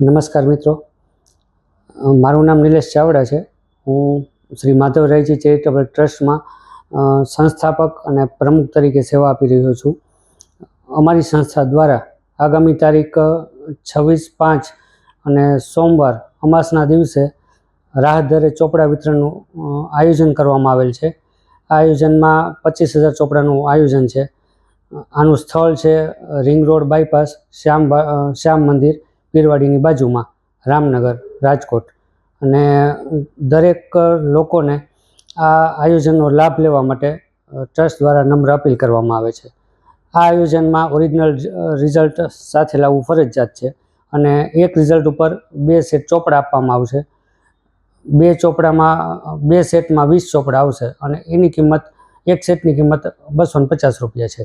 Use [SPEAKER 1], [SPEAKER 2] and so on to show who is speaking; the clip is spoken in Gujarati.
[SPEAKER 1] નમસ્કાર મિત્રો. મારું નામ નિલેશ ચાવડા છે. હું શ્રી માધવરાયજી ચેરિટેબલ ટ્રસ્ટમાં સંસ્થાપક અને પ્રમુખ તરીકે સેવા આપી રહ્યો છું. અમારી સંસ્થા દ્વારા આગામી તારીખ છવ્વીસ પાંચ અને સોમવાર અમાસના દિવસે રાહત દરે ચોપડા વિતરણનું આયોજન કરવામાં આવેલ છે. આ આયોજનમાં પચીસ હજાર ચોપડાનું આયોજન છે. આનું સ્થળ છે, ring road bypass, Shyam Shyam મંદિર. પીરવાડીની બાજુમાં રામનગર, રાજકોટ. અને દરેક લોકોને આ આયોજનનો લાભ લેવા માટે ટ્રસ્ટ દ્વારા નમ્ર અપીલ કરવામાં આવે છે. આ આયોજનમાં ઓરિજિનલ રિઝલ્ટ સાથે લાવવું ફરજિયાત છે અને એક રિઝલ્ટ ઉપર બે સેટ ચોપડા આપવામાં આવશે. બે ચોપડામાં, બે સેટમાં વીસ ચોપડા આવશે અને એની કિંમત, એક સેટની કિંમત બસો ને પચાસ રૂપિયા છે.